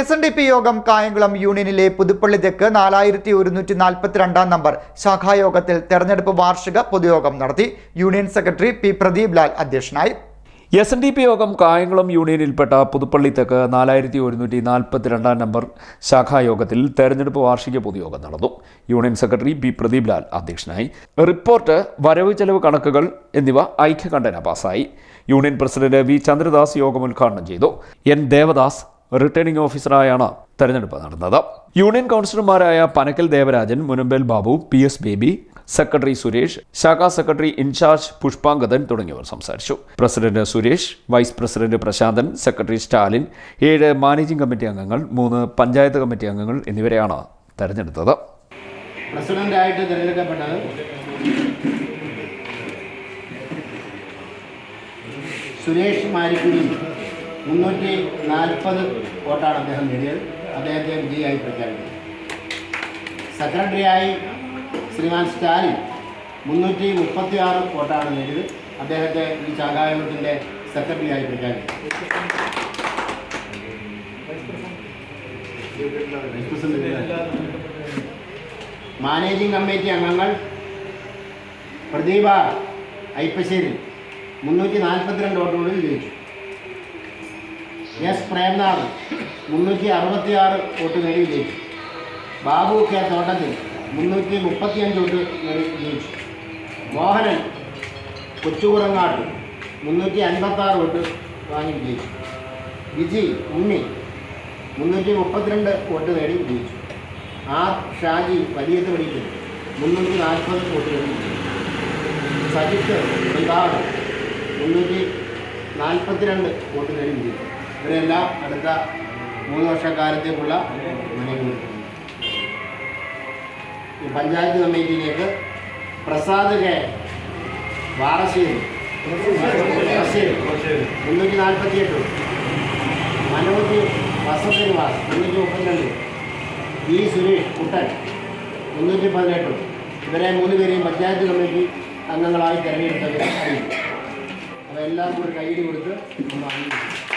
S N D P യോഗം കായംകുളം യൂണിയനിലെ പുതുപ്പള്ളി തെക്ക് നാലായിരത്തി ഒരുന്നൂറ്റി നാൽപ്പത്തിരണ്ടാം നമ്പർ ശാഖായോഗത്തിൽ തെരഞ്ഞെടുപ്പ് വാർഷിക പൊതുയോഗം നടത്തി. Union secretary P Pradeep Lal അധ്യക്ഷനായി. എസ് എൻ ഡി പി യോഗം കായംകുളം യൂണിയനിൽപ്പെട്ട പുതുപ്പള്ളി തെക്ക് നാലായിരത്തി ഒരുന്നൂറ്റി നാൽപ്പത്തിരണ്ടാം നമ്പർ ശാഖായോഗത്തിൽ തെരഞ്ഞെടുപ്പ് വാർഷിക പൊതുയോഗം നടന്നു. Union secretary P Pradeep Lal അധ്യക്ഷനായി. റിപ്പോർട്ട് വരവ് ചെലവ് കണക്കുകൾ എന്നിവ ഐക്യകണ്ഠന പാസായി. യൂണിയൻ പ്രസിഡന്റ് വി ചന്ദ്രദാസ് യോഗം ഉദ്ഘാടനം ചെയ്തു. എൻ ദേവദാസ് റിട്ടേണിംഗ് ഓഫീസറായാണ് തെരഞ്ഞെടുപ്പ് നടന്നത്. യൂണിയൻ കൗൺസിലർമാരായ Panakkal Devarajan Munambel Babu P S Baby secretary Suresh ശാഖാ സെക്രട്ടറി ഇൻചാർജ് പുഷ്പാങ്കതൻ തുടങ്ങിയവർ സംസാരിച്ചു. President Suresh vice president Prashanthan secretary Stalin ഏഴ് മാനേജിംഗ് കമ്മിറ്റി അംഗങ്ങൾ മൂന്ന് പഞ്ചായത്ത് കമ്മിറ്റി അംഗങ്ങൾ എന്നിവരെയാണ് തെരഞ്ഞെടുത്തത്. സുരേഷ് മാരിക്കുടി. മുന്നൂറ്റി നാൽപ്പത് വോട്ടാണ് അദ്ദേഹം നേടിയത്. അദ്ദേഹത്തെ വിജയിയായി പ്രഖ്യാപിക്കുന്നത് സെക്രട്ടറിയായി ശ്രീമാൻ സ്റ്റാലിൻ മുന്നൂറ്റി മുപ്പത്തി ആറ് വോട്ടാണ് നേടിയത്. അദ്ദേഹത്തെ ഈ ശാഖായോഗത്തിന്റെ സെക്രട്ടറിയായി പ്രഖ്യാപിച്ചു. മാനേജിംഗ് കമ്മിറ്റി അംഗങ്ങൾ പ്രദീപ ഐപ്പശ്ശേരി മുന്നൂറ്റി നാൽപ്പത്തിരണ്ട് വോട്ടുകളിൽ വിജയിച്ചു. എസ് പ്രേംനാഥ് മുന്നൂറ്റി അറുപത്തിയാറ് വോട്ട് നേടി വിജയിച്ചു ബാബു കെ തോട്ടത്തിൽ മുന്നൂറ്റി മുപ്പത്തിയഞ്ച് വോട്ട് നേടി വിജയിച്ചു മോഹനൻ കൊച്ചുകുറങ്ങാട്ട് മുന്നൂറ്റി അൻപത്താറ് വോട്ട് വാങ്ങി വിജയിച്ചു വിജി ഉണ്ണി മുന്നൂറ്റി മുപ്പത്തിരണ്ട് വോട്ട് നേടി വിജയിച്ചു ആർ ഷാജി വലിയത്തുപടിയിൽ മുന്നൂറ്റി നാൽപ്പത് വോട്ട് നേടി സജിത്ത് ബംഗാൾ മുന്നൂറ്റി നാൽപ്പത്തിരണ്ട് വോട്ട് നേടി വിജയിച്ചു ഇവരെല്ലാം അടുത്ത മൂന്ന് വർഷക്കാലത്തേക്കുള്ള മനങ്ങൾ ഈ പഞ്ചായത്ത് കമ്മിറ്റിയിലേക്ക് പ്രസാദ് കെ വാറശ്ശേരി മുന്നൂറ്റി നാൽപ്പത്തി എട്ട് മനോജ് വസന്തനിവാസ് മുന്നൂറ്റി മുപ്പത്തിരണ്ട് വി സുരേഷ് കുട്ടൻ മുന്നൂറ്റി പതിനെട്ട്. ഇവരെ മൂന്ന് പേരെയും പഞ്ചായത്ത് കമ്മിറ്റി അംഗങ്ങളായി തിരഞ്ഞെടുത്തത് അറിയിക്കും എല്ലാവർക്കും ഒരു കയ്യിൽ കൊടുത്ത് നമ്മൾ അംഗീകരിക്കും.